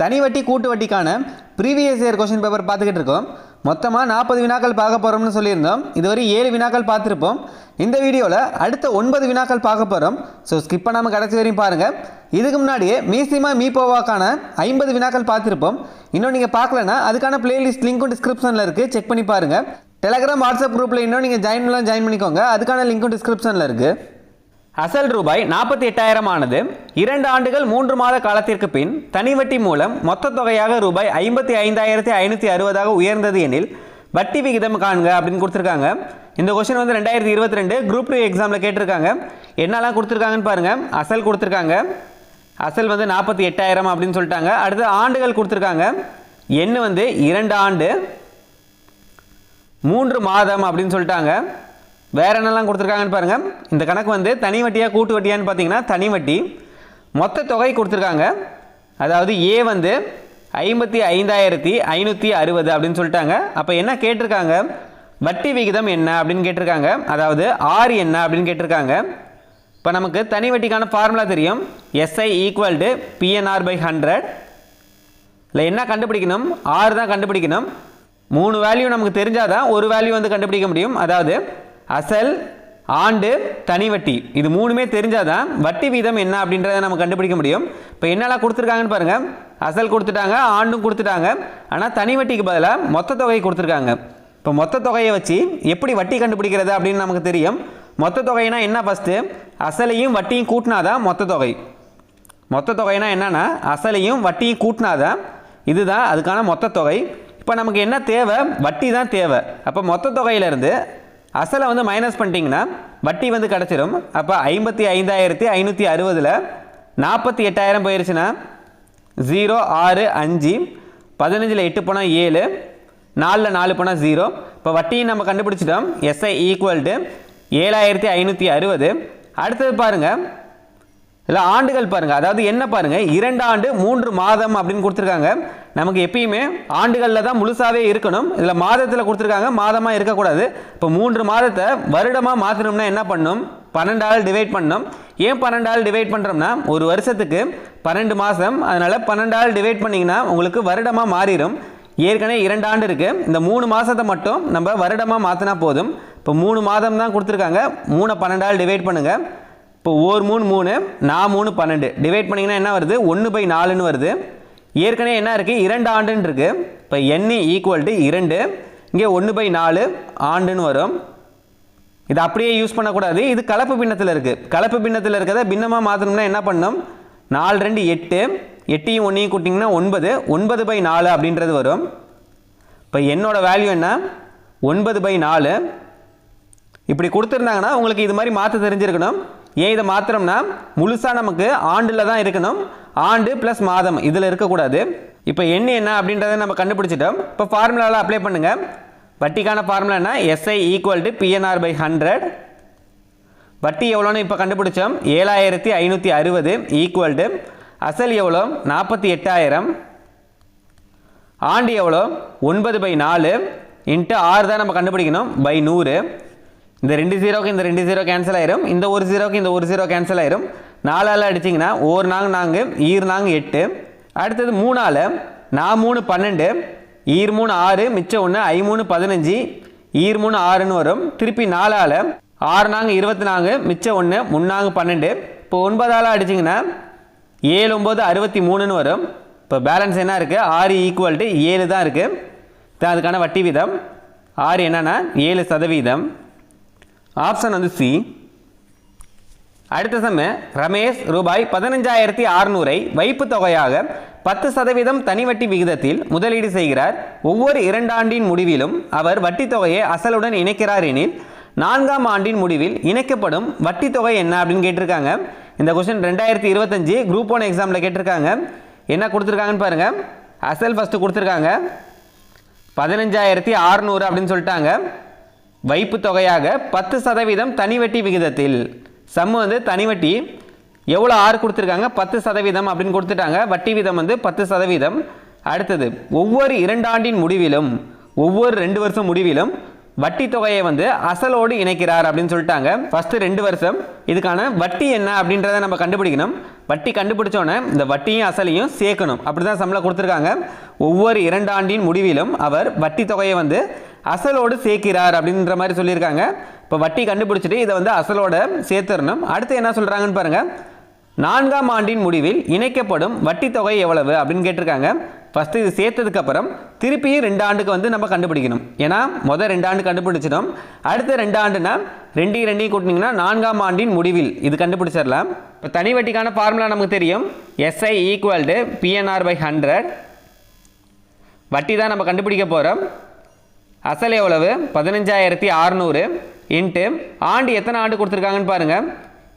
தனி வட்டி கூட்டு வட்டிக்கான ப்ரீவியஸ் இயர் கொஷின் பேப்பர் பார்த்துக்கிட்டு இருக்கோம். மொத்தமாக நாற்பது வினாக்கள் பார்க்க போகிறோம்னு சொல்லியிருந்தோம். இதுவரை ஏழு வினாக்கள் பார்த்துருப்போம். இந்த வீடியோவில் அடுத்த ஒன்பது வினாக்கள் பார்க்க போகிறோம் ஸோ ஸ்கிப் பண்ணாமல் கடைசி வரையும் பாருங்கள் இதுக்கு முன்னாடியே மீசிமா மீபோவாக்கான ஐம்பது வினாக்கள் பார்த்துருப்போம். இன்னும் நீங்கள் பார்க்கலனா அதுக்கான பிளேலிஸ்ட் லிங்க்கும் டிஸ்கிரிப்ஷனில் இருக்குது செக் பண்ணி பாருங்கள் டெலகிராம் வாட்ஸ்அப் குரூப்பில் இன்னும் நீங்கள் ஜாயின் பண்ணலாம் ஜாயின் பண்ணிக்கோங்க. அதுக்கான லிங்க்கும் டிஸ்கிரிப்ஷனில் இருக்குது அசல் ரூபாய் நாற்பத்தி எட்டாயிரம் ஆனது இரண்டு ஆண்டுகள் மூன்று மாத காலத்திற்கு பின் தனி வட்டி மூலம் மொத்த தொகையாக ரூபாய் ஐம்பத்தி ஐந்தாயிரத்தி ஐநூற்றி அறுபதாக உயர்ந்தது எனில் வட்டி விகிதம் காண்க அப்படின்னு கொடுத்துருக்காங்க. இந்த கொஸ்டின் வந்து ரெண்டாயிரத்தி இருபத்தி ரெண்டு குரூப் டூ எக்ஸாமில் கேட்டிருக்காங்க. என்னெல்லாம் கொடுத்துருக்காங்கன்னு பாருங்கள் அசல் கொடுத்துருக்காங்க. அசல் வந்து நாற்பத்தி எட்டாயிரம் அப்படின்னு சொல்லிட்டாங்க. அடுத்து ஆண்டுகள் கொடுத்துருக்காங்க. எண் வந்து இரண்டு ஆண்டு மூன்று மாதம் அப்படின்னு சொல்லிட்டாங்க. வேறு என்னெல்லாம் கொடுத்துருக்காங்கன்னு பாருங்கள் இந்த கணக்கு வந்து தனி வட்டியாக கூட்டு வட்டியான்னு பார்த்தீங்கன்னா தனி வட்டி. மொத்த தொகை கொடுத்துருக்காங்க. அதாவது ஏ வந்து ஐம்பத்தி ஐந்தாயிரத்தி ஐநூற்றி அறுபது அப்படின்னு சொல்லிட்டாங்க. அப்போ என்ன கேட்டிருக்காங்க? வட்டி விகிதம் என்ன அப்படின்னு கேட்டிருக்காங்க. அதாவது ஆர் என்ன அப்படின்னு கேட்டிருக்காங்க. இப்போ நமக்கு தனி வட்டிக்கான ஃபார்முலா தெரியும். SI equal to PNR by hundred இல்லை என்ன கண்டுபிடிக்கணும்? ஆறு தான் கண்டுபிடிக்கணும். மூணு வேல்யூ நமக்கு தெரிஞ்சாதான் ஒரு வேல்யூ வந்து கண்டுபிடிக்க முடியும். அதாவது அசல் ஆண்டு தனி வட்டி இது மூணுமே தெரிஞ்சாதான் வட்டி வீதம் என்ன அப்படின்றத நம்ம கண்டுபிடிக்க முடியும். இப்போ என்னெல்லாம் கொடுத்துருக்காங்கன்னு பாருங்கள் அசல் கொடுத்துட்டாங்க ஆண்டும் கொடுத்துட்டாங்க. ஆனால் தனி வட்டிக்கு பதிலாக மொத்த தொகை கொடுத்துருக்காங்க. இப்போ மொத்த தொகையை வச்சு எப்படி வட்டி கண்டுபிடிக்கிறது அப்படின்னு நமக்கு தெரியும். மொத்த தொகைனா என்ன ஃபஸ்ட்டு அசலையும் வட்டியும் கூட்டினாதான் மொத்த தொகை. மொத்த தொகைனா என்னன்னா அசலையும் வட்டியும் கூட்டினாதான் இதுதான் அதுக்கான மொத்த தொகை. இப்போ நமக்கு என்ன தேவை? வட்டி தான் தேவை. அப்போ மொத்த தொகையிலேருந்து அசலை வந்து மைனஸ் பண்ணிட்டீங்கன்னா வட்டி வந்து கிடச்சிரும். அப்போ ஐம்பத்தி ஐந்தாயிரத்தி ஐநூற்றி அறுபதில் நாற்பத்தி எட்டாயிரம் போயிருச்சுன்னா ஜீரோ ஆறு அஞ்சு பதினஞ்சில் எட்டு போனால் ஏழு நாலில் நாலு போனால் ஜீரோ இப்போ வட்டியும் நம்ம கண்டுபிடிச்சிட்டோம். எஸ்ஐ ஈக்குவல் டு ஏழாயிரத்தி ஐநூற்றி அறுபது. அடுத்தது பாருங்கள் இல்லை ஆண்டுகள் பாருங்கள் அதாவது என்ன பாருங்கள் இரண்டு ஆண்டு மூன்று மாதம் அப்படின்னு கொடுத்துருக்காங்க. நமக்கு எப்பயுமே ஆண்டுகளில் தான் முழுசாகவே இருக்கணும். இதில் மாதத்தில் கொடுத்துருக்காங்க. மாதமாக இருக்கக்கூடாது. இப்போ மூன்று மாதத்தை வருடமாக மாற்றணும்னா என்ன பண்ணணும் பன்னெண்டால் டிவைட் பண்ணணும் ஏன் பன்னெண்டால் டிவைட் பண்ணுறோம்னா ஒரு வருஷத்துக்கு பன்னெண்டு மாதம். அதனால் பன்னெண்டால் டிவைட் பண்ணிங்கன்னா உங்களுக்கு வருடமாக மாறிடும். ஏற்கனவே இரண்டு ஆண்டு இருக்குது இந்த மூணு மாதத்தை மட்டும் நம்ம வருடமாக மாற்றினா போதும். இப்போ மூணு மாதம் தான் கொடுத்துருக்காங்க. மூணை பன்னெண்டால் டிவைட் பண்ணுங்கள் இப்போ ஓர் மூணு மூணு நான் மூணு பன்னெண்டு. டிவைட் பண்ணிங்கன்னா என்ன வருது? ஒன்று பை நாலுன்னு வருது. ஏற்கனவே என்ன இருக்குது இரண்டு ஆண்டுன்னு இருக்குது இப்போ என் ஈக்குவல் டு இரண்டு. இங்கே ஒன்று பை நாலு ஆண்டுன்னு வரும். இது அப்படியே யூஸ் பண்ணக்கூடாது. இது கலப்பு பின்னத்தில் இருக்குது கலப்பு பின்னத்தில் இருக்கிறத பின்னமாக மாற்றணும்னா என்ன பண்ணும்? நாலு ரெண்டு எட்டு. எட்டையும் ஒன்றையும் கூட்டிங்கன்னா ஒன்பது. ஒன்பது பை நாலு அப்படின்றது வரும். இப்போ என்னோடய வேல்யூ என்ன? ஒன்பது பை நாலு. இப்படி கொடுத்துருந்தாங்கன்னா உங்களுக்கு இது மாதிரி மாற்ற தெரிஞ்சிருக்கணும். ஏன் இதை மாத்திரம்னா முழுசாக நமக்கு ஆண்டில் தான் இருக்கணும். ஆண்டு ப்ளஸ் மாதம் இதில் இருக்கக்கூடாது. இப்போ என்ன என்ன அப்படின்றத நம்ம கண்டுபிடிச்சிட்டோம். இப்போ ஃபார்முலாவில் அப்ளை பண்ணுங்கள் வட்டிக்கான ஃபார்முலானா SI equal to PNR by hundred வட்டி எவ்வளோன்னு இப்போ கண்டுபிடிச்சோம். ஏழாயிரத்தி ஐநூற்றி அறுபது ஈக்குவல் டு அசல் எவ்வளோ? நாற்பத்தி எட்டாயிரம். ஆண்டு எவ்வளோ? ஒன்பது பை நாலு. இன்ட்டு ஆறு தான் நம்ம கண்டுபிடிக்கணும். பை நூறு. இந்த ரெண்டு ஜீரோக்கு இந்த ரெண்டு ஜீரோ கேன்சல் ஆயிரும். இந்த ஒரு ஜீரோக்கு இந்த ஒரு ஜீரோ கேன்சல் ஆயிரும். நாலால் அடிச்சிங்கன்னா ஒரு நாங்க நான்கு ஈர் நாங்க எட்டு. அடுத்தது மூணால் நான் மூணு பன்னெண்டு ஈர் மூணு ஆறு மிச்சம் ஒன்று ஐ மூணு பதினஞ்சு ஈர் மூணு ஆறுன்னு வரும். திருப்பி நாலால் ஆறு நாங்க இருபத்தி நான்கு மிச்சம் ஒன்று முன்னாங்க பன்னெண்டு. இப்போ ஒன்பதால் அடிச்சிங்கன்னா ஏழு ஒம்பது அறுபத்தி மூணுன்னு வரும். இப்போ பேலன்ஸ் என்ன இருக்குது ஆறு ஈக்குவல் டு ஏழு தான் இருக்குது அதுக்கான வட்டி வீதம். ஆறு என்னென்னா ஏழு சதவீதம். ஆப்ஷன் வந்து சி அடுத்த சம ரமேஷ் ரூபாய் பதினஞ்சாயிரத்தி அறுநூறை வைப்பு தொகையாக பத்து சதவீதம் தனி வட்டி விகிதத்தில் முதலீடு செய்கிறார். ஒவ்வொரு இரண்டாண்டின் முடிவிலும் அவர் வட்டி தொகையை அசலுடன் இணைக்கிறார் எனில் நான்காம் ஆண்டின் முடிவில் இணைக்கப்படும் வட்டி தொகை என்ன அப்படின்னு கேட்டிருக்காங்க. இந்த கொஸ்டின் ரெண்டாயிரத்தி இருபத்தஞ்சு குரூப் ஒன் எக்ஸாமில் கேட்டிருக்காங்க. என்ன கொடுத்துருக்காங்கன்னு பாருங்கள் அசல் ஃபஸ்ட்டு கொடுத்துருக்காங்க. பதினஞ்சாயிரத்தி அறுநூறு அப்படின்னு சொல்லிட்டாங்க. வைப்பு தொகையாக பத்து சதவீதம் தனி வட்டி விகிதத்தில். சம்மு வந்து தனி வட்டி. எவ்வளோ ஆறு கொடுத்துருக்காங்க? பத்து சதவீதம் அப்படின்னு கொடுத்துட்டாங்க. வட்டி வீதம் வந்து பத்து சதவீதம். அடுத்தது ஒவ்வொரு இரண்டாண்டின் முடிவிலும் ஒவ்வொரு ரெண்டு வருஷம் முடிவிலும் வட்டி தொகையை வந்து அசலோடு இணைக்கிறார் அப்படின்னு சொல்லிட்டாங்க. ஃபஸ்ட்டு ரெண்டு வருஷம். இதுக்கான வட்டி என்ன அப்படின்றத நம்ம கண்டுபிடிக்கணும். வட்டி கண்டுபிடிச்சோன்னே இந்த வட்டியும் அசலையும் சேர்க்கணும். அப்படி தான் சம்பளம் கொடுத்துருக்காங்க. ஒவ்வொரு இரண்டாண்டின் முடிவிலும் அவர் வட்டி தொகையை வந்து அசலோடு சேர்க்கிறார் அப்படின்ற மாதிரி சொல்லியிருக்காங்க. இப்போ வட்டி கண்டுபிடிச்சிட்டு இதை வந்து அசலோட சேர்த்துடணும் அடுத்து என்ன சொல்கிறாங்கன்னு பாருங்கள் நான்காம் ஆண்டின் முடிவில் இணைக்கப்படும் வட்டி தொகை எவ்வளவு அப்படின்னு கேட்டிருக்காங்க. ஃபஸ்ட்டு இது சேர்த்ததுக்கப்புறம் திருப்பியும் ரெண்டு ஆண்டுக்கு வந்து நம்ம கண்டுபிடிக்கணும். ஏன்னா மொதல் ரெண்டு ஆண்டு கண்டுபிடிச்சிடும் அடுத்த ரெண்டு ஆண்டுனா ரெண்டையும் ரெண்டையும் கூட்டினீங்கன்னா நான்காம் ஆண்டின் முடிவில் இது கண்டுபிடிச்சிடலாம். இப்போ தனி வட்டிக்கான ஃபார்முலா நமக்கு தெரியும். SI equal to PNR by hundred வட்டி தான் நம்ம கண்டுபிடிக்க போகிறோம் அசல் எவ்வளவு? பதினஞ்சாயிரத்தி அறநூறு இன்ட்டு ஆண்டு எத்தனை ஆண்டு கொடுத்துருக்காங்கன்னு பாருங்கள்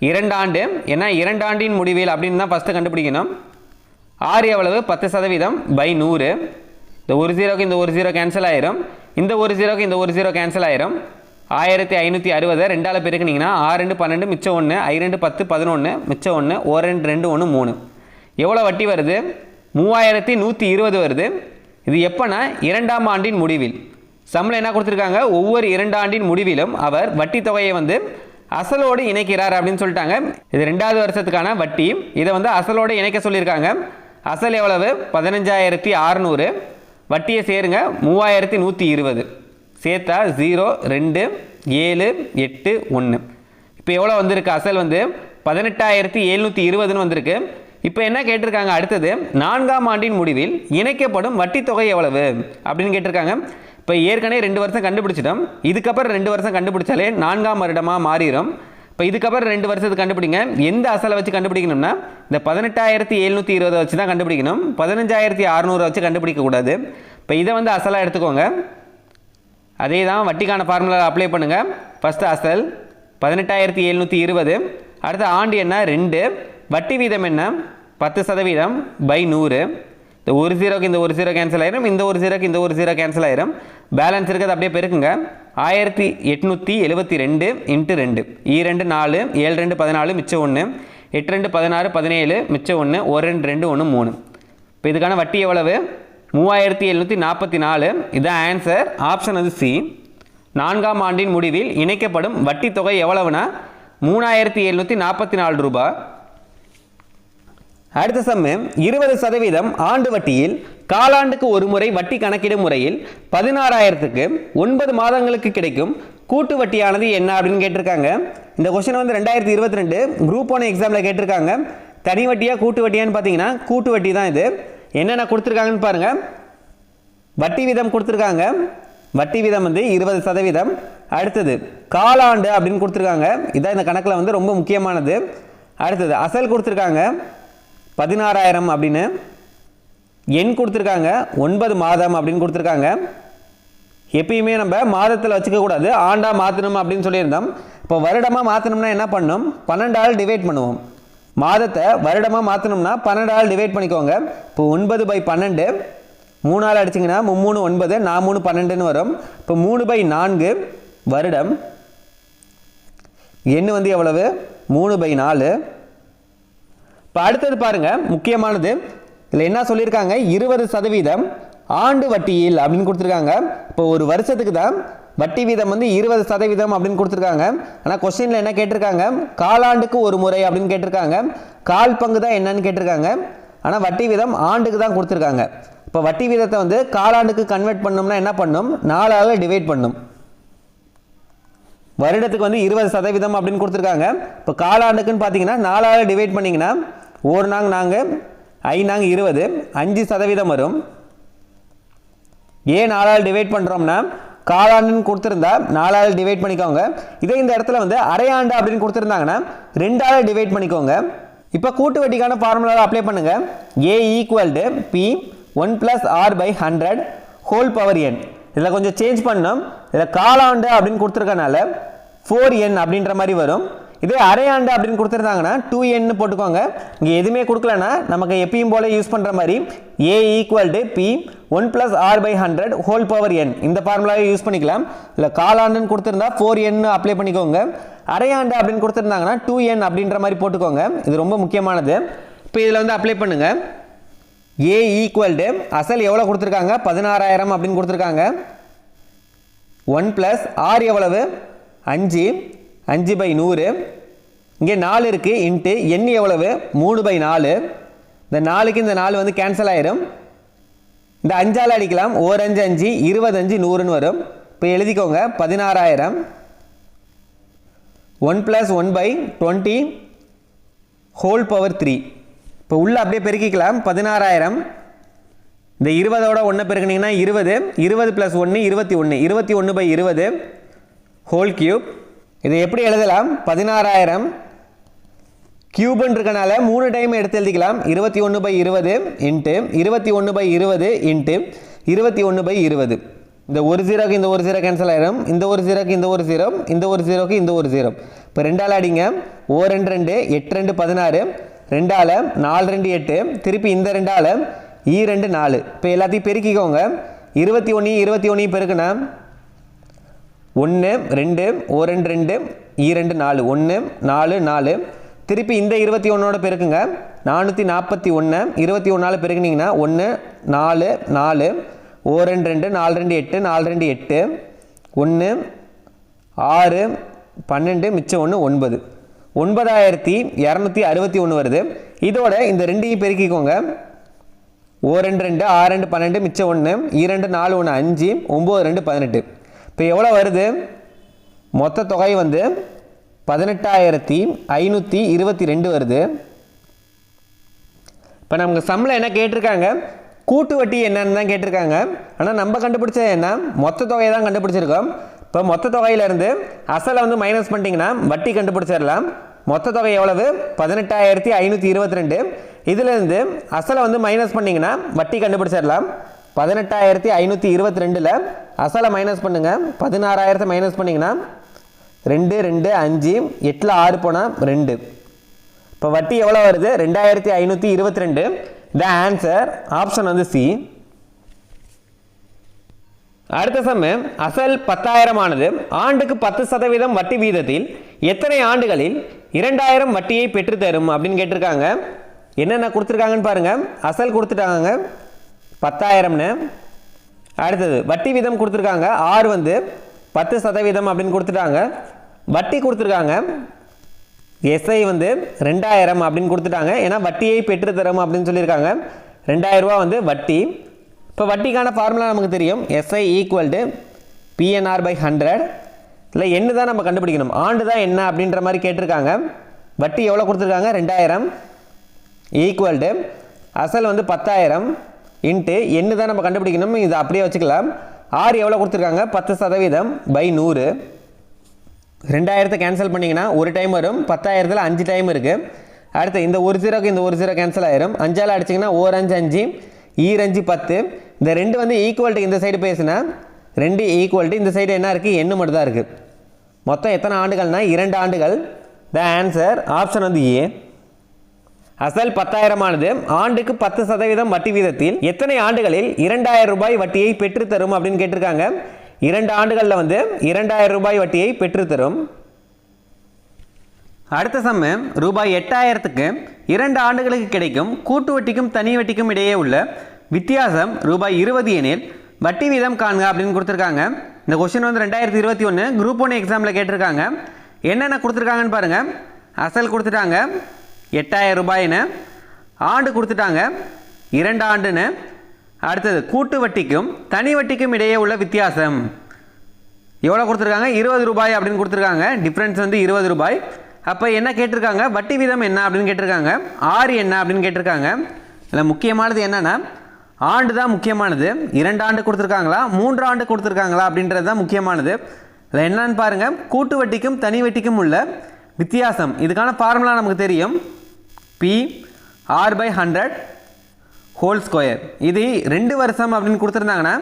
இரண்டு ஆண்டு. ஏன்னா இரண்டு ஆண்டின் முடிவில் அப்படின்னு தான் ஃபஸ்ட்டு கண்டுபிடிக்கணும். ஆறு எவ்வளவு? பத்து சதவீதம் பை நூறு. இந்த ஒரு ஜீரோக்கு இந்த ஒரு ஜீரோ கேன்சல் ஆயிரும். இந்த ஒரு ஜீரோக்கு இந்த ஒரு ஜீரோ கேன்சல் ஆயிரும். ஆயிரத்தி ஐநூற்றி அறுபதை. ரெண்டால் பெருக்குனிங்கன்னா ஆறு ரெண்டு பன்னெண்டு மிச்சம் ஒன்று ஐ ரெண்டு பத்து பதினொன்று மிச்சம் ஒன்று ஒரு ரெண்டு ரெண்டு ஒன்று மூணு. எவ்வளோ வட்டி வருது? மூவாயிரத்தி நூற்றி இருபது வருது. இது எப்போனா இரண்டாம் ஆண்டின் முடிவில். சம்பளம் என்ன கொடுத்துருக்காங்க? ஒவ்வொரு இரண்டு ஆண்டின் முடிவிலும் அவர் வட்டி தொகையை வந்து அசலோடு இணைக்கிறார் அப்படின்னு சொல்லிட்டாங்க. இது ரெண்டாவது வருஷத்துக்கான வட்டி. இதை வந்து அசலோடு இணைக்க சொல்லியிருக்காங்க. அசல் எவ்வளவு? பதினஞ்சாயிரத்தி அறநூறு. வட்டியை சேருங்க. மூவாயிரத்தி நூற்றி இருபது. சேர்த்தா ஜீரோ ரெண்டு ஏழு எட்டு ஒன்று இப்போ எவ்வளோ வந்திருக்கு? அசல் வந்து பதினெட்டாயிரத்தி எழுநூற்றி இருபதுன்னு வந்திருக்கு. இப்போ என்ன கேட்டிருக்காங்க? அடுத்தது நான்காம் ஆண்டின் முடிவில் இணைக்கப்படும் வட்டி தொகை எவ்வளவு? அப்படின்னு கேட்டிருக்காங்க. இப்போ ஏற்கனவே ரெண்டு வருஷம் கண்டுபிடிச்சிட்டோம். இதுக்கப்புறம் ரெண்டு வருஷம் கண்டுபிடிச்சாலே நான்காம் வருடமாக மாறிடும் இப்போ இதுக்கப்புறம் ரெண்டு வருஷத்துக்கு கண்டுபிடிங்க. எந்த அசலை வச்சு கண்டுபிடிக்கணும்னா இந்த பதினெட்டாயிரத்தி எழுநூற்றி இருபதை வச்சு தான் கண்டுபிடிக்கணும். பதினஞ்சாயிரத்தி அறநூறு வச்சு கண்டுபிடிக்கக்கூடாது இப்போ இதை வந்து அசலாக எடுத்துக்கோங்க. அதே தான் வட்டிக்கான ஃபார்முலா அப்ளை பண்ணுங்கள் ஃபஸ்ட்டு அசல் பதினெட்டாயிரத்தி எழுநூற்றி இருபது. அடுத்த ஆண்டு என்ன? ரெண்டு. வட்டி வீதம் என்ன? பத்து சதவீதம் பை நூறு. இந்த ஒரு ஜீரோக்கு இந்த ஒரு ஜீரோ கேன்சல் ஆயிரும். இந்த ஒரு ஜீரோக்கு இந்த ஒரு ஜீரோ கேன்சல் ஆயிரும். பேலன்ஸ் இருக்கிறது அப்படியே பெருக்குங்க. ஆயிரத்தி எட்நூற்றி எழுபத்தி ரெண்டு. இன்ட்டு ரெண்டு e ஈரெண்டு நாலு ஏழு ரெண்டு பதினாலு மிச்சம் ஒன்று எட்டு ரெண்டு பதினாறு பதினேழு மிச்சம் ஒன்று ஒரு ரெண்டு ரெண்டு ஒன்று மூணு. இப்போ இதுக்கான வட்டி எவ்வளவு? மூவாயிரத்தி எழுநூற்றி நாற்பத்தி நாலு. இதான் ஆன்சர் ஆப்ஷன் அது சி நான்காம் ஆண்டின் முடிவில் இணைக்கப்படும் வட்டி தொகை எவ்வளவுனா? மூணாயிரத்தி எழுநூற்றி நாற்பத்தி நாலு ரூபாய். அடுத்த சம்மு இருபது சதவீதம் ஆண்டு வட்டியில் காலாண்டுக்கு ஒரு முறை வட்டி கணக்கிடும் முறையில் பதினாறாயிரத்துக்கு ஒன்பது மாதங்களுக்கு கிடைக்கும் கூட்டு வட்டியானது என்ன அப்படின்னு கேட்டிருக்காங்க. இந்த கொஸ்டின் வந்து ரெண்டாயிரத்தி இருபத்தி ரெண்டு குரூப் ஒன் எக்ஸாமில் கேட்டிருக்காங்க. தனி வட்டியா கூட்டு வட்டியான்னு பார்த்தீங்கன்னா கூட்டு வட்டி தான் இது. என்னென்ன கொடுத்துருக்காங்கன்னு பாருங்கள் வட்டி வீதம் கொடுத்துருக்காங்க. வட்டி வீதம் வந்து இருபது சதவீதம். அடுத்தது காலாண்டு அப்படின்னு கொடுத்துருக்காங்க. இதான் இந்த கணக்கில் வந்து ரொம்ப முக்கியமானது. அடுத்தது அசல் கொடுத்துருக்காங்க. பதினாறாயிரம் அப்படின்னு எண் கொடுத்துருக்காங்க ஒன்பது மாதம் அப்படின்னு கொடுத்துருக்காங்க. எப்பயுமே நம்ம மாதத்தில் வச்சுக்கக்கூடாது ஆண்டாக மாற்றணும் அப்படின்னு சொல்லியிருந்தோம். இப்போ வருடமாக மாற்றணும்னா என்ன பண்ணணும் பன்னெண்டால் டிவைட் பண்ணுவோம். மாதத்தை வருடமாக மாற்றணும்னா பன்னெண்டால் டிவைட் பண்ணிக்கோங்க. இப்போ ஒன்பது பை பன்னெண்டு மூணால் அடிச்சிங்கன்னா மும்மூணு ஒன்பது நான் மூணு பன்னெண்டுன்னு வரும். இப்போ மூணு பை நான்கு வருடம் எண் வந்து எவ்வளவு? மூணு பை நாலு. இப்போ அடுத்தது பாருங்கள் முக்கியமானது. இதில் என்ன சொல்லியிருக்காங்க? இருபது சதவீதம் ஆண்டு வட்டியில் அப்படின்னு கொடுத்துருக்காங்க. இப்போ ஒரு வருஷத்துக்கு தான் வட்டி வீதம் வந்து இருபது சதவீதம் அப்படின்னு கொடுத்துருக்காங்க. ஆனால் கொஸ்டினில் என்ன கேட்டிருக்காங்க? காலாண்டுக்கு ஒரு முறை அப்படின்னு கேட்டிருக்காங்க. கால் பங்கு தான் என்னன்னு கேட்டிருக்காங்க. ஆனால் வட்டி வீதம் ஆண்டுக்கு தான் கொடுத்துருக்காங்க. இப்போ வட்டி வீதத்தை வந்து காலாண்டுக்கு கன்வெர்ட் பண்ணோம்னா என்ன பண்ணும்? நாலாக டிவைட் பண்ணும். வருடத்துக்கு வந்து இருபது சதவீதம் அப்படின்னு கொடுத்துருக்காங்க. இப்போ காலாண்டுக்குன்னு பார்த்தீங்கன்னா நாலாவது டிவைட் பண்ணிங்கன்னா ஒரு நாங்க நாங்கள் ஐ இருபது அஞ்சு சதவீதம் வரும். ஏன் நாலாவது டிவைட் பண்ணுறோம்னா காலாண்டுன்னு கொடுத்துருந்தா நாலாவது டிவைட் பண்ணிக்கோங்க. இதே இந்த இடத்துல வந்து அரையாண்டு அப்படின்னு கொடுத்துருந்தாங்கன்னா ரெண்டாவது டிவைட் பண்ணிக்கோங்க. இப்போ கூட்டு வட்டிக்கான ஃபார்முலாவை அப்ளை பண்ணுங்கள் A equal to P one plus R by hundred whole power N இதில் கொஞ்சம் சேஞ்ச் பண்ணோம் இதில் காலாண்டு அப்படின்னு கொடுத்துருக்கனால ஃபோர் என் அப்படின்ற மாதிரி வரும். இதே அரையாண்டு அப்படின்னு கொடுத்துருந்தாங்கன்னா டூ என்னு போட்டுக்கோங்க. இங்கே எதுவுமே கொடுக்கலன்னா நமக்கு எப்பயும் போல யூஸ் பண்ணுற மாதிரி A equal to P one plus R by hundred whole power N இந்த ஃபார்முலாவை யூஸ் பண்ணிக்கலாம். இல்லை காலாண்டுன்னு கொடுத்துருந்தா ஃபோர் என் அப்ளை பண்ணிக்கோங்க. அரையாண்டு அப்படின்னு கொடுத்துருந்தாங்கன்னா டூ என் அப்படின்ற மாதிரி போட்டுக்கோங்க. இது ரொம்ப முக்கியமானது. இப்போ இதில் வந்து அப்ளை பண்ணுங்கள் ஏ ஈக்குவல் டு அசல் எவ்வளோ கொடுத்துருக்காங்க? பதினாறாயிரம் அப்படின்னு கொடுத்துருக்காங்க. ஒன் ப்ளஸ் ஆர் எவ்வளவு? அஞ்சு. அஞ்சு பை நூறு. இங்கே நாலு இருக்குது இன்ட்டு எண் எவ்வளவு? மூணு பை நாலு. இந்த நாலுக்கு இந்த நாலு வந்து கேன்சல் ஆயிரும். இந்த அஞ்சால் அடிக்கலாம். ஓர் அஞ்சு அஞ்சு இருபத்தஞ்சு நூறுன்னு வரும். இப்போ எழுதிக்கோங்க. பதினாறாயிரம். One plus one by twenty whole power three இப்போ உள்ளே அப்படியே பெருக்கிக்கலாம். பதினாறாயிரம். இந்த இருபதோட ஒன்று பெருக்கினீங்கன்னா இருபது. இருபது ப்ளஸ் ஒன்று இருபத்தி ஒன்று இருபத்தி ஒன்று பை இருபது. ஹோல் கியூப் இதை எப்படி எழுதலாம்? பதினாறாயிரம். கியூப்னு இருக்கனால மூணு டைம் எடுத்து எழுதிக்கலாம். இருபத்தி ஒன்று பை இருபது இன்ட்டு இருபத்தி ஒன்று பை இருபது இன்ட்டு இருபத்தி ஒன்று பை இருபது. இந்த ஒரு ஜீரோக்கு இந்த ஒரு ஜீரோ கேன்சல் ஆயிரும். இந்த ஒரு ஜீரோக்கு இந்த ஒரு ஜீரோ இந்த ஒரு ஜீரோக்கு இந்த ஒரு ஜீரோ இப்போ ரெண்டால் அடிங்க. ஓ ரெண்டு ரெண்டு எட்டு ரெண்டு பதினாறு. ரெண்டால் நாலு ரெண்டு எட்டு திருப்பி இந்த ரெண்டால் ஈ ரெண்டு நாலு. இப்போ எல்லாத்தையும் பெருக்கிக்கோங்க. இருபத்தி ஒன்று இருபத்தி ஒன்றையும் பெருக்குனா ஒன்று ரெண்டு ஓ ரெண்டு ரெண்டு ஈ ரெண்டு நாலு. ஒன்று நாலு நாலு. திருப்பி இந்த இருபத்தி ஒன்றோட பெருக்குங்க. நானூற்றி நாற்பத்தி ஒன்று இருபத்தி ஒன்றால் பெருக்குனிங்கன்னா ஒன்று நாலு நாலு. ஓ ரெண்டு ரெண்டு நாலு ரெண்டு எட்டு நாலு ரெண்டு எட்டு. ஒன்று ஆறு பன்னெண்டு மிச்சம் ஒன்று ஒன்பது. ஒன்பதாயிரத்தி இரநூத்தி அறுபத்தி ஒன்று வருது. இதோட இந்த ரெண்டையும் பெருக்கிக்கோங்க. ஓ ரெண்டு ரெண்டு ஆறு ரெண்டு பன்னெண்டு மிச்சம் ஒன்று இரண்டு நாலு ஒன்று அஞ்சு ஒம்பது ரெண்டு பதினெட்டு. இப்போ எவ்வளோ வருது? மொத்த தொகை வந்து பதினெட்டாயிரத்தி ஐநூற்றி இருபத்தி ரெண்டு வருது. இப்போ நமக்கு சம்பளம் என்ன கேட்டிருக்காங்க? கூட்டு வட்டி என்னன்னு தான் கேட்டிருக்காங்க. ஆனால் நம்ம கண்டுபிடிச்சது என்ன? மொத்த தொகையை தான் கண்டுபிடிச்சிருக்கோம். இப்போ மொத்த தொகையிலேருந்து அசலை வந்து மைனஸ் பண்ணிட்டீங்கன்னா வட்டி கண்டுபிடிச்சிடலாம். மொத்த தொகை எவ்வளவு? பதினெட்டாயிரத்தி ஐநூற்றி இருபத்தி ரெண்டு. இதிலேருந்து அசலை வந்து மைனஸ் பண்ணிங்கன்னா வட்டி கண்டுபிடிச்சிடலாம். பதினெட்டாயிரத்தி ஐநூற்றி இருபத்தி ரெண்டில் அசலை மைனஸ் பண்ணுங்கள் பதினாறாயிரத்தை மைனஸ் பண்ணிங்கன்னா ரெண்டு ரெண்டு அஞ்சு எட்டில் ஆறு போனால் ரெண்டு. இப்போ வட்டி எவ்வளோ வருது? ரெண்டாயிரத்தி ஐநூற்றி இருபத்தி ரெண்டு. த ஆன்சர் ஆப்ஷன் வந்து சி அடுத்த சமயம் அசல் பத்தாயிரமானது ஆண்டுக்கு பத்து சதவீதம் வட்டி வீதத்தில் எத்தனை ஆண்டுகளில் இரண்டாயிரம் வட்டியை பெற்று தரும் அப்படின்னு கேட்டிருக்காங்க. என்னென்ன கொடுத்துருக்காங்கன்னு பாருங்கள் அசல் கொடுத்துட்டாங்க. பத்தாயிரம்னு. அடுத்தது வட்டி வீதம் கொடுத்துருக்காங்க. ஆறு வந்து பத்து சதவீதம் அப்படின்னு கொடுத்துட்டாங்க. வட்டி கொடுத்துருக்காங்க. எஸ்ஐ வந்து ரெண்டாயிரம் அப்படின்னு கொடுத்துட்டாங்க. ஏன்னா வட்டியை பெற்று தரும் அப்படின்னு சொல்லியிருக்காங்க. ரெண்டாயிரம் ரூபா வந்து வட்டி. இப்போ வட்டிக்கான ஃபார்முலா நமக்கு தெரியும். SI equal to PNR by hundred இல்லை என்ன தான் நம்ம கண்டுபிடிக்கணும். ஆண்டு தான் என்ன அப்படின்ற மாதிரி கேட்டிருக்காங்க. வட்டி எவ்வளோ கொடுத்துருக்காங்க? ரெண்டாயிரம். ஈக்குவல் டு அசல் வந்து பத்தாயிரம். இன்ட்டு என்ன தான் நம்ம கண்டுபிடிக்கணும். இதை அப்படியே வச்சுக்கலாம். ஆறு எவ்வளோ கொடுத்துருக்காங்க? பத்து சதவீதம் பை நூறு. ரெண்டாயிரத்தை கேன்சல் பண்ணிங்கன்னா ஒரு டைம் வரும். பத்தாயிரத்தில் அஞ்சு டைம் இருக்குது அடுத்து இந்த ஒரு ஜீரோக்கு இந்த ஒரு ஜீரோ கேன்சல் ஆயிரும். அஞ்சால் அடிச்சிங்கன்னா ஓர் அஞ்சு அஞ்சு. E ஈரஞ்சு பத்து. இந்த ரெண்டு வந்து ஈக்குவல்ட்டு இந்த சைடு பேசுனா ரெண்டு ஈக்குவல்ட்டு இந்த சைடு என்ன இருக்குது எண்ணு மட்டும் தான் இருக்குது மொத்தம் எத்தனை ஆண்டுகள்னால் இரண்டு ஆண்டுகள். த ஆன்சர் ஆப்ஷன் வந்து ஏ அசல் பத்தாயிரமானது. ஆண்டுக்கு பத்து சதவீதம் வட்டி வீதத்தில் எத்தனை ஆண்டுகளில் இரண்டாயிரம் ரூபாய் வட்டியை பெற்று தரும் அப்படின்னு கேட்டிருக்காங்க. இரண்டு ஆண்டுகளில் வந்து இரண்டாயிரம் ரூபாய் வட்டியை பெற்று தரும். அடுத்த சம்மு ரூபாய் எட்டாயிரத்துக்கு இரண்டு ஆண்டுகளுக்கு கிடைக்கும் கூட்டு வட்டிக்கும் தனி வட்டிக்கும் இடையே உள்ள வித்தியாசம் ரூபாய் இருபது எனில் வட்டி வீதம் காண்க அப்படின்னு கொடுத்துருக்காங்க. இந்த கொஸ்டின் வந்து ரெண்டாயிரத்தி இருபத்தி ஒன்று குரூப் ஒன் எக்ஸாமில் கேட்டிருக்காங்க. என்னென்ன கொடுத்துருக்காங்கன்னு பாருங்கள் அசல் கொடுத்துட்டாங்க. எட்டாயிரம் ரூபாயின்னு ஆண்டு கொடுத்துட்டாங்க. இரண்டு ஆண்டுன்னு. அடுத்தது கூட்டு வட்டிக்கும் தனி வட்டிக்கும் இடையே உள்ள வித்தியாசம். எவ்வளோ கொடுத்துருக்காங்க? இருபது ரூபாய் அப்படின்னு கொடுத்துருக்காங்க. டிஃப்ரென்ஸ் வந்து இருபது ரூபாய். அப்போ என்ன கேட்டிருக்காங்க? வட்டி வீதம் என்ன அப்படின்னு கேட்டிருக்காங்க? ஆறு என்ன அப்படின்னு கேட்டிருக்காங்க? இல்லை முக்கியமானது என்னென்னா ஆண்டு தான் முக்கியமானது. இரண்டு ஆண்டு கொடுத்துருக்காங்களா? மூன்று ஆண்டு கொடுத்துருக்காங்களா அப்படின்றது தான் முக்கியமானது. இல்லை என்னன்னு பாருங்கள் கூட்டு வட்டிக்கும் தனி வட்டிக்கும் உள்ள வித்தியாசம். இதுக்கான ஃபார்முலா நமக்கு தெரியும். P R by hundred whole square இது ரெண்டு வருஷம் அப்படின்னு கொடுத்துருந்தாங்கன்னா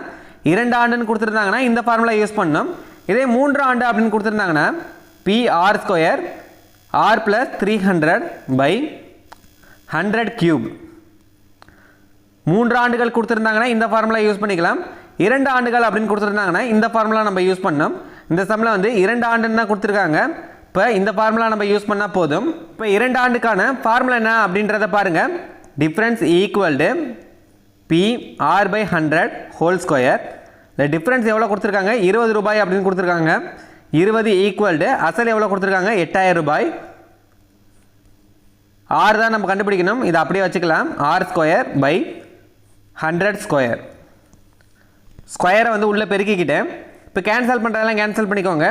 இரண்டு ஆண்டுன்னு கொடுத்துருந்தாங்கன்னா இந்த ஃபார்முலா யூஸ் பண்ணணும் இதே மூன்று ஆண்டு அப்படின்னு கொடுத்துருந்தாங்கன்னா P R square R plus three hundred by hundred மூன்று ஆண்டுகள் கொடுத்துருந்தாங்கன்னா இந்த ஃபார்முலா யூஸ் பண்ணிக்கலாம். இரண்டு ஆண்டுகள் அப்படின்னு கொடுத்துருந்தாங்கன்னா இந்த ஃபார்முலா நம்ம யூஸ் பண்ணோம். இந்த சம்மில் வந்து இரண்டு ஆண்டுன்னு தான் கொடுத்துருக்காங்க. இப்போ இந்த ஃபார்முலா நம்ம யூஸ் பண்ணால் போதும். இப்போ இரண்டு ஆண்டுக்கான ஃபார்முலா என்ன அப்படின்றத பாருங்கள் difference equal to P R by hundred whole square இந்த டிஃப்ரென்ஸ் எவ்வளோ கொடுத்துருக்காங்க? இருபது ரூபாய் அப்படின்னு கொடுத்துருக்காங்க. இருபது ஈக்குவல்டு அசல் எவ்வளோ கொடுத்துருக்காங்க? எட்டாயிரம் ரூபாய். ஆறு தான் நம்ம கண்டுபிடிக்கணும். இதை அப்படியே வச்சுக்கலாம். R square by hundred square ஸ்கொயரை வந்து உள்ளே பெருக்கிக்கிட்டேன். இப்போ கேன்சல் பண்ணுறதெல்லாம் கேன்சல் பண்ணிக்கோங்க.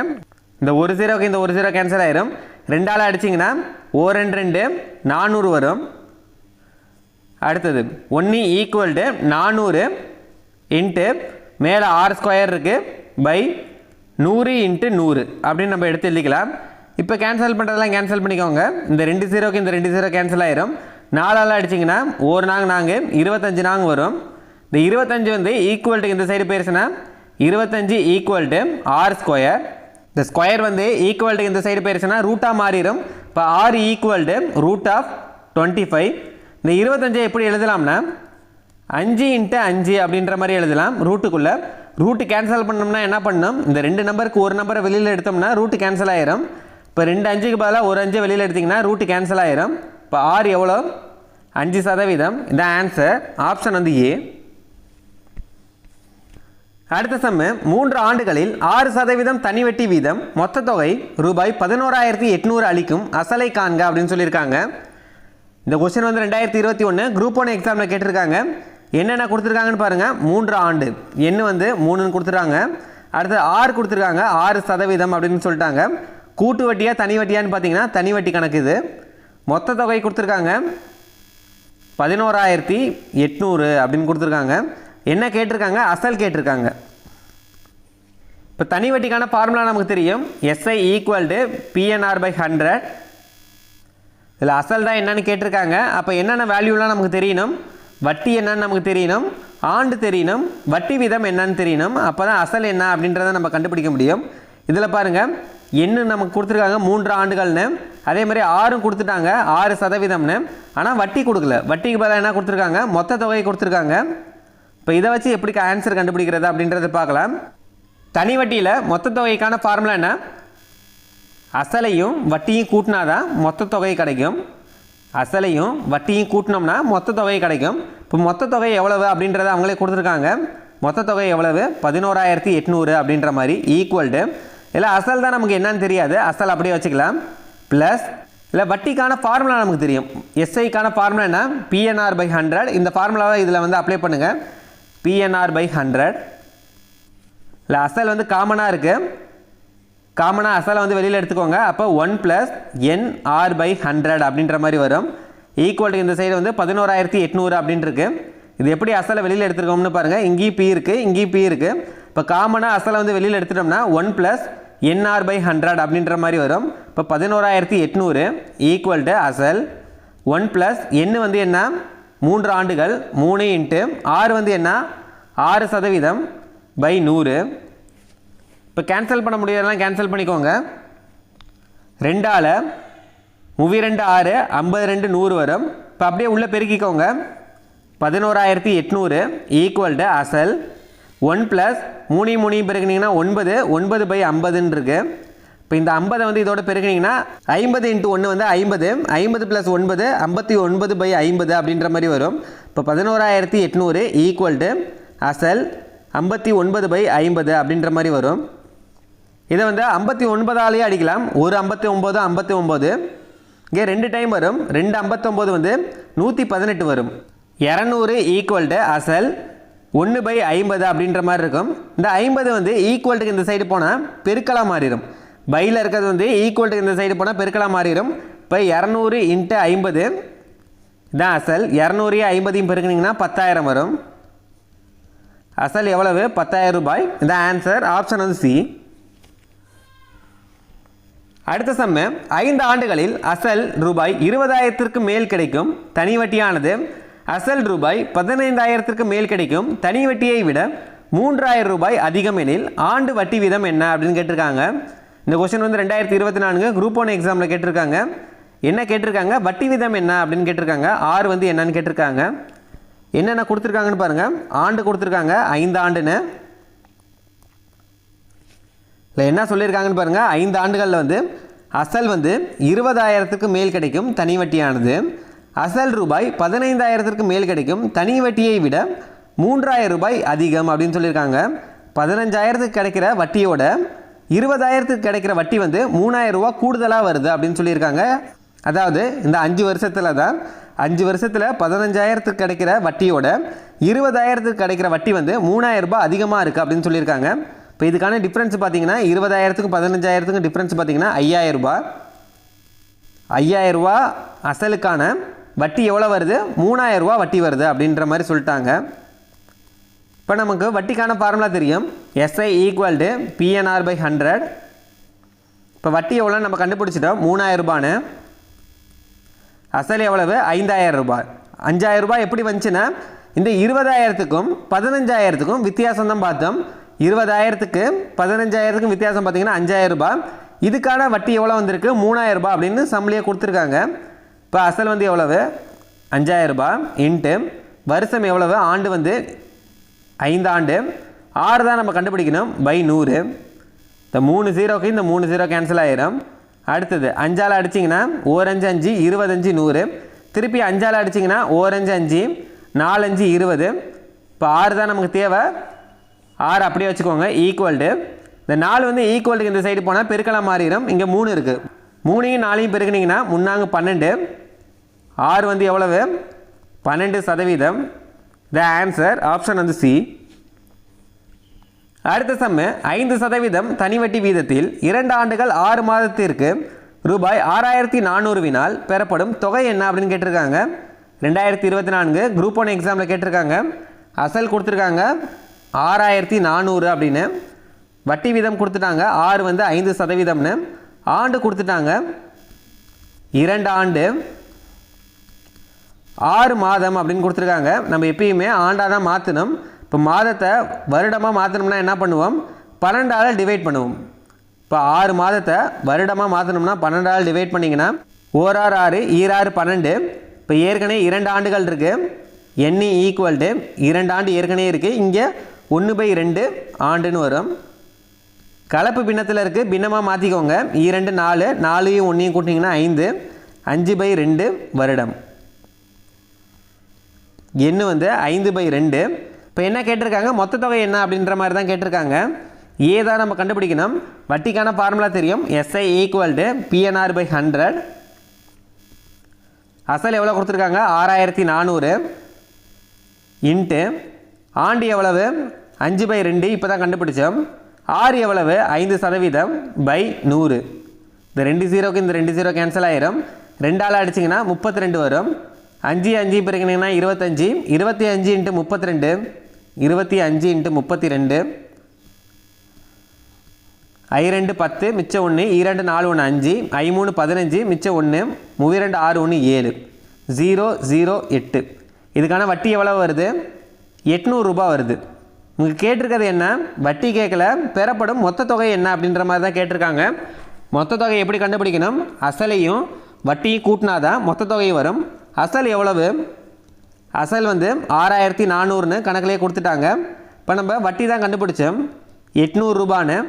இந்த ஒரு ஜீரோக்கு இந்த ஒரு ஜீரோ கேன்சல் ஆயிரும். ரெண்டால் அடிச்சிங்கன்னா ஓ ரெண்டு ரெண்டு நானூறு வரும். அடுத்தது ஒன்று ஈக்குவல்டு நானூறு இன்ட்டு மேலே ஆறு ஸ்கொயர் இருக்குது பை நூறு இன்ட்டு நூறு அப்படின்னு நம்ம எடுத்து எழுதிக்கலாம். இப்போ கேன்சல் பண்ணுறதெல்லாம் கேன்சல் பண்ணிக்கோங்க. இந்த ரெண்டு ஜீரோக்கு இந்த ரெண்டு ஜீரோ கேன்சல் ஆயிரும். நாலால் அடிச்சிங்கன்னா ஒரு நாங்க நாங்கள் இருபத்தஞ்சு நாங்க வரும். இந்த இருபத்தஞ்சு வந்து ஈக்குவல்ட்டு இந்த சைடு போயிருச்சுன்னா இருபத்தஞ்சு ஈக்குவல் டு ஆர் ஸ்கொயர் இந்த ஸ்கொயர் வந்து ஈக்குவல் டு இந்த சைடு போயிருச்சுன்னா ரூட்டாக மாறிடும் இப்போ R equal to root of twenty five இந்த இருபத்தஞ்சை எப்படி எழுதலாம்னா அஞ்சு இன்ட்டு அஞ்சு அப்படின்ற மாதிரி எழுதலாம். ரூட்டுக்குள்ளே ரூட்டு கேன்சல் பண்ணோம்னா என்ன பண்ணணும் இந்த ரெண்டு நம்பருக்கு ஒரு நம்பரை வெளியில் எடுத்தோம்னா ரூட்டு கேன்சல் ஆயிரும். இப்போ ரெண்டு அஞ்சுக்கு பதிலாக ஒரு அஞ்சு வெளியில் எடுத்திங்கன்னா ரூட்டு கேன்சல் ஆயிரும். இப்போ ஆர் எவ்வளோ? அஞ்சு சதவீதம். இந்த ஆன்சர் ஆப்ஷன் வந்து ஏ அடுத்த சம்மு மூன்று ஆண்டுகளில் ஆறு சதவீதம் தனி வெட்டி வீதம். மொத்த தொகை ரூபாய் பதினோராயிரத்தி எட்நூறு அளிக்கும். அசலை காண்க அப்படின்னு சொல்லியிருக்காங்க. இந்த கொஸ்டின் வந்து ரெண்டாயிரத்தி இருபத்தி ஒன்று குரூப் ஒன் எக்ஸாமில் கேட்டிருக்காங்க. என்னென்ன கொடுத்துருக்காங்கன்னு பாருங்கள் மூன்று ஆண்டு. எண்ணு வந்து மூணுன்னு கொடுத்துருக்காங்க அடுத்து ஆறு கொடுத்துருக்காங்க. ஆறு சதவீதம் அப்படின்னு சொல்லிட்டாங்க. கூட்டு வட்டியாக தனி வட்டியான்னு பார்த்தீங்கன்னா தனி வட்டி கணக்கு இது. மொத்த தொகை கொடுத்துருக்காங்க. பதினோராயிரத்தி எட்நூறு அப்படின்னு கொடுத்துருக்காங்க. என்ன கேட்டிருக்காங்க? அசல் கேட்டிருக்காங்க. இப்போ தனி வட்டிக்கான ஃபார்முலா நமக்கு தெரியும். SI equal to PNR by hundred இதில் அசல் தான் என்னன்னு கேட்டிருக்காங்க. அப்போ என்னென்ன வேல்யூலாம் நமக்கு தெரியணும்? வட்டி என்னன்னு நமக்கு தெரியணும். ஆண்டு தெரியணும். வட்டி வீதம் என்னன்னு தெரியணும். அப்போ தான் அசல் என்ன அப்படின்றத நம்ம கண்டுபிடிக்க முடியும். இதில் பாருங்கள் என்ன நமக்கு கொடுத்துருக்காங்க மூன்று ஆண்டுகள்னு. அதே மாதிரி ஆறும் கொடுத்துட்டாங்க ஆறு சதவீதம்னு. ஆனால் வட்டி கொடுக்கல. வட்டிக்கு பதிலாக என்ன கொடுத்துருக்காங்க? மொத்த தொகையை கொடுத்துருக்காங்க. இப்போ இதை வச்சு எப்படி ஆன்சர் கண்டுபிடிக்கிறது அப்படின்றத பார்க்கலாம். தனி வட்டியில் மொத்த தொகைக்கான ஃபார்முலா என்ன? அசலையும் வட்டியும் கூட்டினா தான் மொத்த தொகை கிடைக்கும். அசலையும் வட்டியும் கூட்டினோம்னா மொத்த தொகை கிடைக்கும். இப்போ மொத்த தொகை எவ்வளவு அப்படின்றத அவங்களே கொடுத்துருக்காங்க. மொத்த தொகை எவ்வளவு? பதினோராயிரத்தி எட்நூறு அப்படின்ற மாதிரி ஈக்குவல்டு இல்லை அசல் தான் நமக்கு என்னன்னு தெரியாது. அசல் அப்படியே வச்சுக்கலாம். ப்ளஸ் இல்லை வட்டிக்கான ஃபார்முலா நமக்கு தெரியும். எஸ்ஐக்கான ஃபார்முலா என்ன? பிஎன்ஆர் பை ஹண்ட்ரட் இந்த ஃபார்முலாவை இதில் வந்து அப்ளை பண்ணுங்கள் பிஎன்ஆர் பை ஹண்ட்ரட் இல்லை அசல் வந்து காமனாக இருக்குது காமனாக அசலை வந்து வெளியில் எடுத்துக்கோங்க. அப்போ one plus N R by hundred அப்படின்ற மாதிரி வரும். ஈக்குவல் இந்த சைடு வந்து பதினோராயிரத்தி எட்நூறு அப்படின்ட்டு இது எப்படி அசலை வெளியில் எடுத்துருக்கோம்னு பாருங்கள் இங்கேயும் பி இருக்குது இங்கேயும் பி இருக்குது இப்போ காமனாக அசலை வந்து வெளியில் எடுத்துட்டோம்னா one plus NR by hundred அப்படின்ற மாதிரி வரும். இப்போ பதினோராயிரத்தி எட்நூறு ஈக்குவல் டு அசல் ஒன் ப்ளஸ் எண்ணு வந்து என்ன? மூன்று ஆண்டுகள் மூணு இன்ட்டு ஆறு வந்து என்ன? ஆறு சதவீதம் பை நூறு. இப்போ கேன்சல் பண்ண முடியாதெல்லாம் கேன்சல் பண்ணிக்கோங்க. ரெண்டால் மூவி ரெண்டு ஆறு ஐம்பது ரெண்டு நூறு வரும். இப்போ அப்படியே உள்ளே பெருக்கிக்கோங்க. பதினோராயிரத்தி எட்நூறு ஈக்குவல்டு அசல். ஒன் ப்ளஸ் மூணு மூணையும் பெருக்கினீங்கன்னா ஒன்பது ஒன்பது பை ஐம்பதுன்னு இருக்குது இப்போ இந்த ஐம்பதை வந்து இதோட பெருக்கினீங்கன்னா ஐம்பது இன்ட்டு ஒன்று வந்து ஐம்பது ஐம்பது ப்ளஸ் ஒன்பது ஐம்பத்தி ஒன்பது பை ஐம்பது அப்படின்ற மாதிரி வரும். இப்போ பதினோராயிரத்தி எட்நூறு ஈக்குவல்டு அசல் ஐம்பத்தி ஒன்பது பை ஐம்பது அப்படின்ற மாதிரி வரும். இதை வந்து ஐம்பத்தி ஒன்பதாலேயே அடிக்கலாம். ஒரு ஐம்பத்தி ஒம்பது ஐம்பத்தி ஒம்பது இங்கே ரெண்டு டைம் வரும். ரெண்டு ஐம்பத்தொம்போது வந்து நூற்றி பதினெட்டு வரும். இரநூறு ஈக்குவல்டு அசல் ஒன்று பை ஐம்பது அப்படின்ற மாதிரி இருக்கும். இந்த ஐம்பது வந்து ஈக்குவல்ட்டுக்கு இந்த சைடு போனால் பெருக்கலாக மாறிடும். பையில் இருக்கிறது வந்து ஈக்குவல்ட்டுக்கு இந்த சைடு போனால் பெருக்கலாக மாறிடும். இப்போ இரநூறு இன்ட்டு ஐம்பது. இதான் அசல். இரநூறையும் ஐம்பதையும் பெருக்குனீங்கன்னா பத்தாயிரம் வரும். அசல் எவ்வளவு? பத்தாயிரம் ரூபாய். இந்த ஆன்சர் ஆப்ஷன் வந்து சி அடுத்த சம்மு ஐந்து ஆண்டுகளில் அசல் ரூபாய் இருபதாயிரத்திற்கு மேல் கிடைக்கும் தனி வட்டியானது அசல் ரூபாய் பதினைந்தாயிரத்திற்கு மேல் கிடைக்கும் தனி வட்டியை விட மூன்றாயிரம் ரூபாய் அதிகம் எனில் ஆண்டு வட்டி வீதம் என்ன அப்படின்னு கேட்டிருக்காங்க. இந்த கொஸ்டின் வந்து ரெண்டாயிரத்தி இருபத்தி நான்கு குரூப் ஒன் எக்ஸாமில் கேட்டிருக்காங்க. என்ன கேட்டிருக்காங்க? வட்டி வீதம் என்ன அப்படின்னு கேட்டிருக்காங்க. ஆறு வந்து என்னன்னு கேட்டிருக்காங்க. என்னென்ன கொடுத்துருக்காங்கன்னு பாருங்கள் ஆண்டு கொடுத்துருக்காங்க. ஐந்து ஆண்டுன்னு. இல்லை என்ன சொல்லியிருக்காங்கன்னு பாருங்கள் ஐந்து ஆண்டுகளில் வந்து அசல் வந்து இருபதாயிரத்துக்கு மேல் கிடைக்கும் தனி வட்டியானது. அசல் ரூபாய் பதினைந்தாயிரத்திற்கு மேல் கிடைக்கும் தனி வட்டியை விட மூன்றாயிரம் ரூபாய் அதிகம் அப்படின்னு சொல்லியிருக்காங்க. பதினஞ்சாயிரத்துக்கு கிடைக்கிற வட்டியோட இருபதாயிரத்துக்கு கிடைக்கிற வட்டி வந்து மூணாயிரம் ரூபா கூடுதலாக வருது அப்படின்னு சொல்லியிருக்காங்க. அதாவது இந்த அஞ்சு வருஷத்தில் தான் அஞ்சு வருஷத்தில் பதினஞ்சாயிரத்துக்கு கிடைக்கிற வட்டியோட இருபதாயிரத்துக்கு கிடைக்கிற வட்டி வந்து மூணாயிரம் ரூபாய் அதிகமாக இருக்குது அப்படின்னு சொல்லியிருக்காங்க. இப்போ இதுக்கான டிஃப்ரென்ஸ் பார்த்தீங்கன்னா இருபதாயிரத்துக்கும் பதினஞ்சாயிரத்துக்கும் டிஃப்ரென்ஸ் பார்த்தீங்கன்னா ஐயாயிரம் ரூபாய். ஐயாயிரம் ரூபா அசலுக்கான வட்டி எவ்வளோ வருது? மூணாயிரம் ரூபா வட்டி வருது அப்படின்ற மாதிரி சொல்லிட்டாங்க. இப்போ நமக்கு வட்டிக்கான ஃபார்முலா தெரியும். SI equal to PNR by hundred இப்போ வட்டி எவ்வளோ நம்ம கண்டுபிடிச்சிட்டோம். மூணாயிரம் ரூபான்னு அசல் எவ்வளவு? ஐந்தாயிரம் ரூபாய். அஞ்சாயிரம் ரூபாய் எப்படி வந்துச்சுன்னா இந்த இருபதாயிரத்துக்கும் பதினஞ்சாயிரத்துக்கும் வித்தியாசம் தான் பார்த்தோம். இருபதாயிரத்துக்கு பதினஞ்சாயிரத்துக்கும் வித்தியாசம் பார்த்தீங்கன்னா அஞ்சாயிரம் ரூபாய். இதுக்கான வட்டி எவ்வளோ வந்திருக்கு? மூணாயிரம் ரூபாய் அப்படின்னு சம்பளியை கொடுத்துருக்காங்க. இப்போ அசல் வந்து எவ்வளவு? அஞ்சாயிரம் ரூபாய். இன்ட்டு வருஷம் எவ்வளவு? ஆண்டு வந்து ஐந்தாண்டு. ஆறு தான் நம்ம கண்டுபிடிக்கணும். பை நூறு. இந்த மூணு ஜீரோக்கு இந்த மூணு ஜீரோ கேன்சல் ஆயிரும். அடுத்தது அஞ்சால் அடிச்சிங்கன்னா ஓரஞ்சு அஞ்சு இருபத்தஞ்சு நூறு. திருப்பி அஞ்சால் அடிச்சிங்கன்னா ஓரஞ்சு அஞ்சு நாலஞ்சு இருபது. இப்போ ஆறு தான் நமக்கு தேவை. ஆறு அப்படியே வச்சுக்கோங்க ஈக்குவல்டு இந்த நாலு வந்து ஈக்குவல்டுக்கு இந்த சைடு போனால் பெருக்கலாம் மாறிடும். இங்கே மூணு இருக்குது மூணையும் நாலையும் பெருக்குனிங்கன்னா முன்னாங்க பன்னெண்டு. ஆறு வந்து எவ்வளவு? பன்னெண்டு சதவீதம். த ஆன்சர் ஆப்ஷன் வந்து சி அடுத்த சம்மு ஐந்து சதவீதம் தனிவட்டி வீதத்தில் இரண்டு ஆண்டுகள் ஆறு மாதத்திற்கு ரூபாய் ஆறாயிரத்தி நானூறுவினால் பெறப்படும் தொகை என்ன அப்படின்னு கேட்டிருக்காங்க? ரெண்டாயிரத்தி இருபத்தி நான்கு குரூப் ஒன் எக்ஸாமில் கேட்டிருக்காங்க. அசல் கொடுத்துருக்காங்க. ஆறாயிரத்தி நானூறு அப்படின்னு வட்டி வீதம் கொடுத்துட்டாங்க. ஆறு வந்து ஐந்து சதவீதம்னு. ஆண்டு கொடுத்துட்டாங்க. இரண்டு ஆண்டு. ஆறு மாதம் அப்படின்னு கொடுத்துருக்காங்க. நம்ம எப்பயுமே ஆண்டாக தான் மாற்றணும் இப்போ மாதத்தை வருடமாக மாற்றணும்னா என்ன பண்ணுவோம்? பன்னெண்டால் டிவைட் பண்ணுவோம். இப்போ ஆறு மாதத்தை வருடமாக மாற்றணும்னா பன்னெண்டால் டிவைட் பண்ணிங்கன்னா ஓராறு ஆறு ஈராறு பன்னெண்டு. இப்போ ஏற்கனவே இரண்டு ஆண்டுகள் இருக்குது எண்ணி ஈக்குவல்டு இரண்டு ஆண்டு ஏற்கனவே இருக்குது இங்கே ஒன்று பை ரெண்டு ஆண்டுன்னு வரும். கலப்பு பின்னத்தில் இருக்குது பின்னமாக மாற்றிக்கோங்க இரண்டு நாலு நாலையும் ஒன்றையும் கூட்டிங்கன்னா ஐந்து. அஞ்சு பை ரெண்டு வருடம். எண்ணு வந்து ஐந்து பை ரெண்டு. இப்போ என்ன கேட்டிருக்காங்க? மொத்த தொகை என்ன அப்படின்ற மாதிரி தான் கேட்டிருக்காங்க. ஏ தான் நம்ம கண்டுபிடிக்கணும். வட்டிக்கான ஃபார்முலா தெரியும். SI equal to PNR by hundred அசல் எவ்வளோ கொடுத்துருக்காங்க? ஆறாயிரத்தி நானூறு. இன்ட்டு ஆண்டு எவ்வளவு? அஞ்சு பை ரெண்டு இப்போ தான் கண்டுபிடிச்சோம். ஆறு எவ்வளவு? ஐந்து சதவீதம் பை நூறு. இந்த ரெண்டு ஜீரோக்கு இந்த ரெண்டு ஜீரோ கேன்சல் ஆயிரும். ரெண்டால் அடிச்சிங்கன்னா முப்பத்தி ரெண்டு வரும். அஞ்சு அஞ்சு பிறகுனீங்கன்னா இருபத்தஞ்சி. இருபத்தி அஞ்சு இன்ட்டு முப்பத்தி ரெண்டு இருபத்தி அஞ்சு இன்ட்டு முப்பத்தி ரெண்டு ஐ ரெண்டு பத்து மிச்சம் ஒன்று இரண்டு நாலு ஒன்று அஞ்சு. ஐ மூணு பதினஞ்சு மிச்சம் ஒன்று மூவிரெண்டு ஆறு ஒன்று ஏழு. ஜீரோ ஜீரோ எட்டு. இதுக்கான வட்டி எவ்வளோ வருது? எட்நூறுரூபா வருது. உங்களுக்கு கேட்டிருக்கிறது என்ன? வட்டி கேட்கல. பெறப்படும் மொத்த தொகை என்ன அப்படின்ற மாதிரி தான் கேட்டிருக்காங்க. மொத்த தொகை எப்படி கண்டுபிடிக்கணும்? அசலையும் வட்டியும் கூட்டினாதான் மொத்த தொகை வரும். அசல் எவ்வளவு? அசல் வந்து ஆறாயிரத்தி நானூறுன்னு கணக்கிலே கொடுத்துட்டாங்க. இப்போ நம்ம வட்டி தான் கண்டுபிடிச்சோம். எட்நூறுரூபான்னு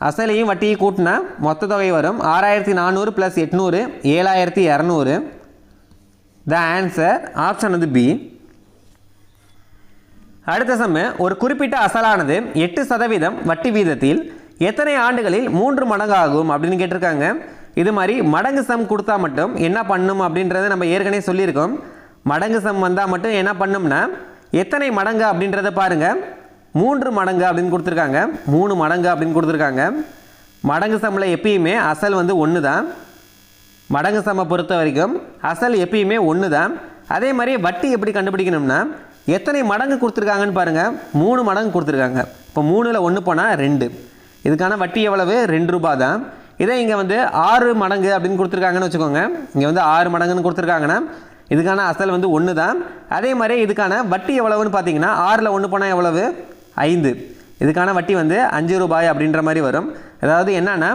அசலையும் வட்டியும் கூட்டினா மொத்த தொகை வரும். ஆறாயிரத்தி நானூறு ப்ளஸ் எட்நூறு ஏழாயிரத்தி இரநூறு. த ஆன்சர் ஆப்ஷன் வந்து பி அடுத்த சம்மு ஒரு குறிப்பிட்ட அசலானது எட்டு சதவீதம் வட்டி வீதத்தில் எத்தனை ஆண்டுகளில் மூன்று மடங்கு ஆகும் அப்படின்னு கேட்டிருக்காங்க. இது மாதிரி மடங்கு சம் கொடுத்தா மட்டும் என்ன பண்ணும் அப்படின்றத நம்ம ஏற்கனவே சொல்லியிருக்கோம். மடங்கு சம் வந்தால் மட்டும் என்ன பண்ணும்னா எத்தனை மடங்கு அப்படின்றத பாருங்கள் மூன்று மடங்கு அப்படின்னு கொடுத்துருக்காங்க. மூணு மடங்கு அப்படின்னு கொடுத்துருக்காங்க. மடங்கு சம்மில் எப்பயுமே அசல் வந்து ஒன்று தான் மடங்கு சம்மை பொறுத்த வரைக்கும் அசல் எப்பயுமே ஒன்று தான் அதே மாதிரி வட்டி எப்படி கண்டுபிடிக்கணும்னா எத்தனை மடங்கு கொடுத்துருக்காங்கன்னு பாருங்கள் மூணு மடங்கு கொடுத்துருக்காங்க. இப்போ மூணில் ஒன்று போனால் ரெண்டு. இதுக்கான வட்டி எவ்வளவு? ரெண்டு ரூபா தான் இதே இங்கே வந்து ஆறு மடங்கு அப்படின்னு கொடுத்துருக்காங்கன்னு வச்சுக்கோங்க. இங்கே வந்து ஆறு மடங்குன்னு கொடுத்துருக்காங்கன்னா இதுக்கான அசல் வந்து ஒன்று தான் அதே மாதிரி இதுக்கான வட்டி எவ்வளவுன்னு பார்த்தீங்கன்னா ஆறில் ஒன்று போனால் எவ்வளவு? ஐந்து. இதுக்கான வட்டி வந்து அஞ்சு ரூபாய் அப்படின்ற மாதிரி வரும். அதாவது என்னென்னா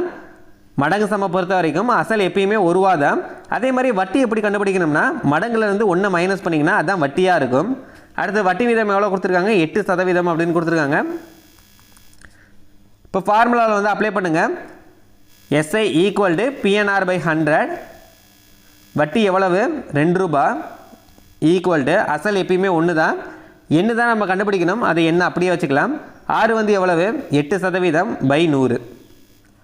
மடங்கு சம பொறுத்த வரைக்கும் அசல் எப்பயுமே ஒரு தான் அதே மாதிரி வட்டி எப்படி கண்டுபிடிக்கணும்னா மடங்குலேருந்து ஒன்று மைனஸ் பண்ணிங்கன்னா அதுதான் வட்டியாக இருக்கும். அடுத்து வட்டி வீதம் எவ்வளோ கொடுத்துருக்காங்க? எட்டு சதவீதம் அப்படின்னு கொடுத்துருக்காங்க. இப்போ ஃபார்முலாவில் வந்து அப்ளை பண்ணுங்கள் SI equal to PNR by hundred வட்டி எவ்வளவு? ரெண்டு ரூபா. ஈக்குவல் டு அசல் எப்பயுமே ஒன்று தான் என்ன தான் நம்ம கண்டுபிடிக்கணும் அதை என்ன அப்படியே வச்சுக்கலாம். ஆறு வந்து எவ்வளவு? எட்டு சதவீதம் பை நூறு.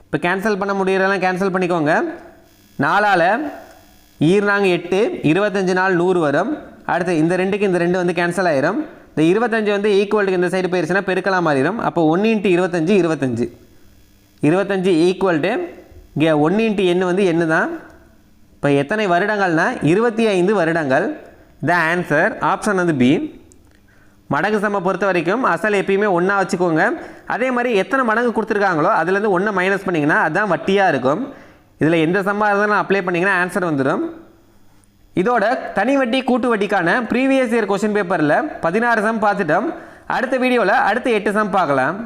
இப்போ கேன்சல் பண்ண முடியறதெல்லாம் கேன்சல் பண்ணிக்கோங்க. நாலால் ஈர்னாங்க எட்டு இருபத்தஞ்சு நாள் நூறு வரும். அடுத்து இந்த ரெண்டுக்கு இந்த ரெண்டு வந்து கேன்சல் ஆயிரும். இந்த இருபத்தஞ்சு வந்து ஈக்குவலுக்கு இந்த சைடு போயிருச்சுன்னா பெருக்கலாம் மாறிடும் அப்போ ஒன்று இன்ட்டு இருபத்தஞ்சு இருபத்தஞ்சு. இருபத்தஞ்சு ஈக்குவல்டு இங்கே ஒன்று இன்ட்டு எண்ணு வந்து எண்ணு தான். இப்போ எத்தனை வருடங்கள்னா இருபத்தி ஐந்து வருடங்கள். த ஆன்சர் ஆப்ஷன் வந்து பி மடங்கு சம்மை பொறுத்த வரைக்கும் அசல் எப்பயுமே ஒன்றா வச்சுக்கோங்க. அதே மாதிரி எத்தனை மடங்கு கொடுத்துருக்காங்களோ அதுலேருந்து ஒன்று மைனஸ் பண்ணிங்கன்னா அதுதான் வட்டியாக இருக்கும். இதில் எந்த சம்மா இருந்தாலும் அப்ளை பண்ணிங்கன்னா ஆன்சர் வந்துடும் இதோட தனி வட்டி கூட்டு வட்டிக்கான ப்ரீவியஸ் இயர் கொஷின் பேப்பரில் பதினாறு சம் பார்த்துட்டோம். அடுத்த வீடியோவில் அடுத்த எட்டு சம் பார்க்கலாம்.